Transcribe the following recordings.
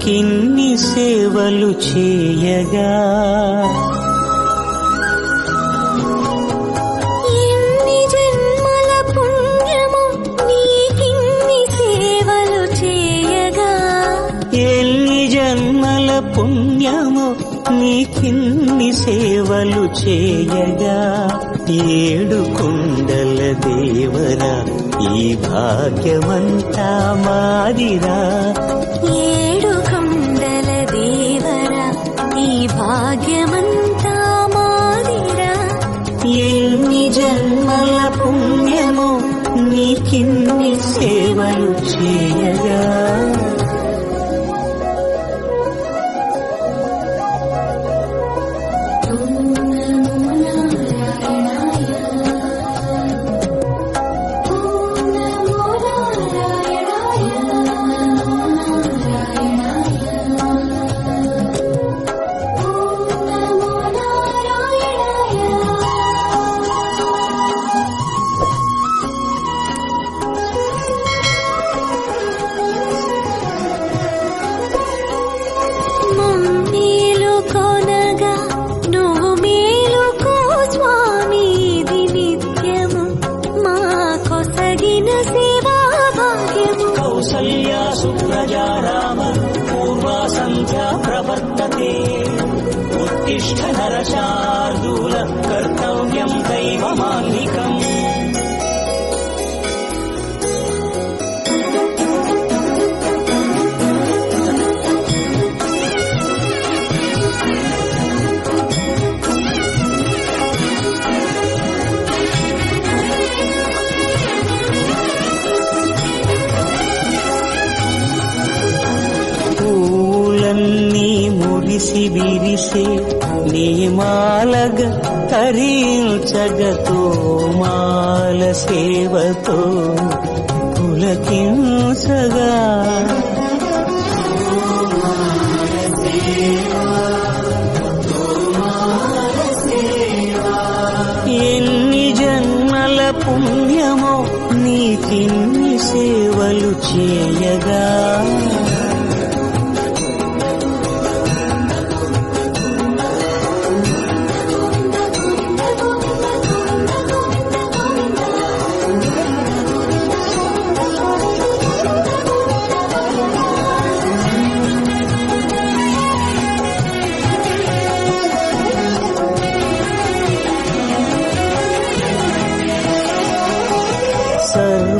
నీకిన్ని సేవలు చేయగా. ఎన్ని జన్మల పుణ్యము నీకిన్ని సేవలు చేయగా. ఎన్ని జన్మల పుణ్యము నీకిన్ని సేవలు చేయగా. ఏడు కుండల దేవరా ఈ భాగ్యమంతా మాదిరా. पूर्वा सन्ध्या प्रवर्तते। उत्तिष्ठ नरशार्दूल कर्तव्यम् दैवमाङ्गिकम् చగతో మాల సేవతో పులకించగా. ఎన్ని జన్మల పుణ్యమో నీకిన్ని సేవలు చే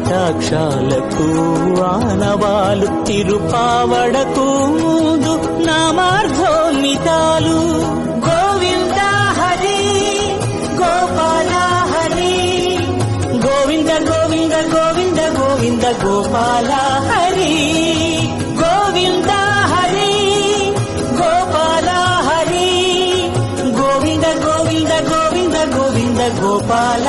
కటాక్షాలకు ఆనవాలు తిరుపావడకు ముందు నా నామార్థోన్మితాలు గోవింద హరి గోపాల హరి గోవింద గోవింద గోవింద గోవింద గోపాల హరి. గోవింద హరి గోపాల హరి గోవింద గోవింద గోవింద గోవింద గోపాల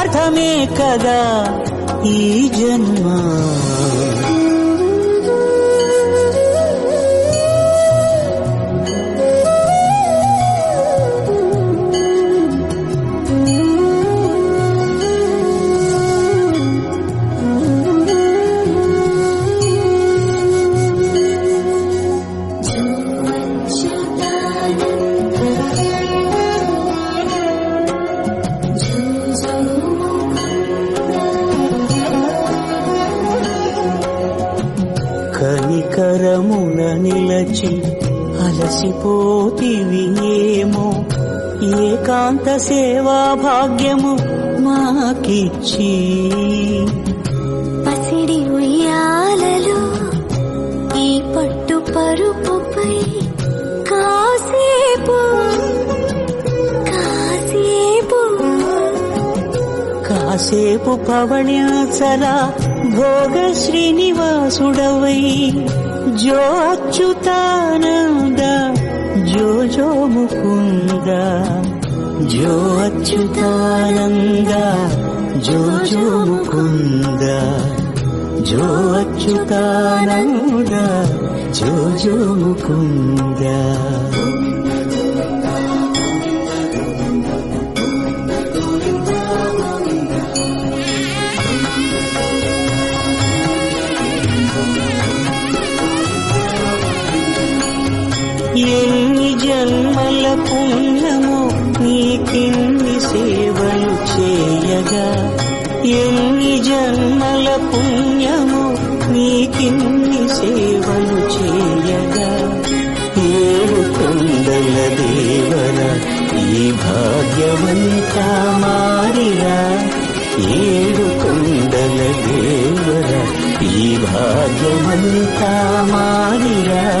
వ్యర్థమే కదా ఈ జన్మ Thank you. అలసిపోతివి ఏమో? ఏకాంత సేవా భాగ్యము మాకిచ్చి కాసేపు పవణ్యాచలా భోగ శ్రీనివాసుడవై జో అచ్యుతానంద జో జో ముకుంద జో అచ్యుతానంద జో జో ముకుంద జో అచ్యుతానంద జో జో ముకుంద ఎన్ని జన్మల పుణ్యము నీకిన్ని సేవలు చేయగా. ఏడు కొండల దేవర ఈ భాగ్యవంతా మారిరా. ఏడు కొండల దేవర ఈ భాగ్యవంతా మారిరా.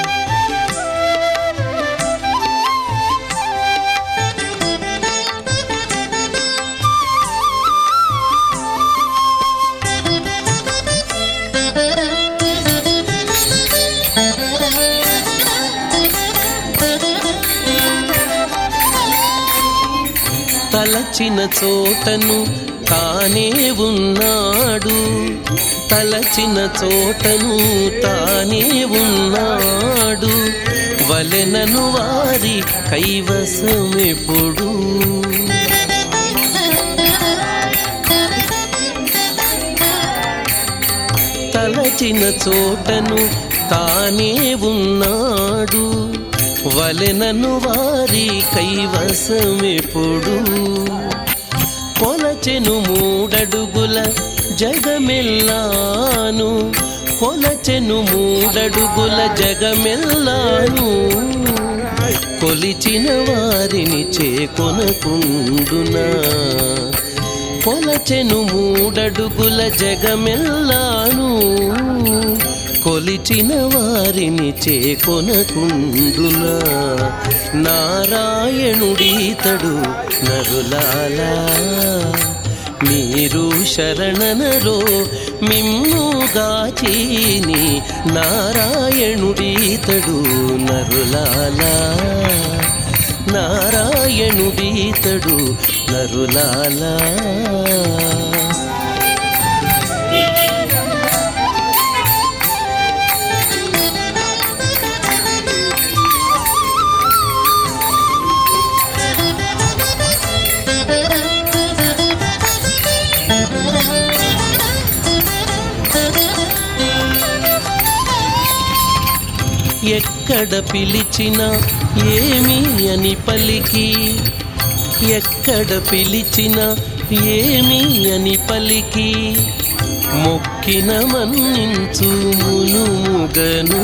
తలచిన చోటను తానే ఉన్నాడు. తలచిన చోటను తానే ఉన్నాడు. వలెనను వారి కైవసమెప్పుడు. తలచిన చోటను తానే ఉన్నాడు. వలెనను వారి కైవసమెప్పుడు. కొలచెను మూడడుగుల జగమెల్లాను. కొలచెను మూడడుగుల జగమెల్లాను. కొలిచిన వారిని చేకొనకుండునా. కొలచెను మూడడుగుల జగమెల్లాను. కొలిచిన వారిని చేకొనకుండునా? నారాయణుడీతడు నరులాలా? మీరు శరణనరో మిమ్ముగాచీని నారాయణుడీతడు నరులాలా? నారాయణుడీతడు నరులాలా? ఎక్కడ పిలిచినా ఏమి అని పలికి. ఎక్కడ పిలిచినా ఏమి అని పలికి. మొక్కిన మన్నించు మునుముగను.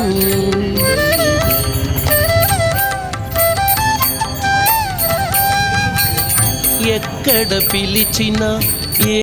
ఎక్కడ పిలిచినా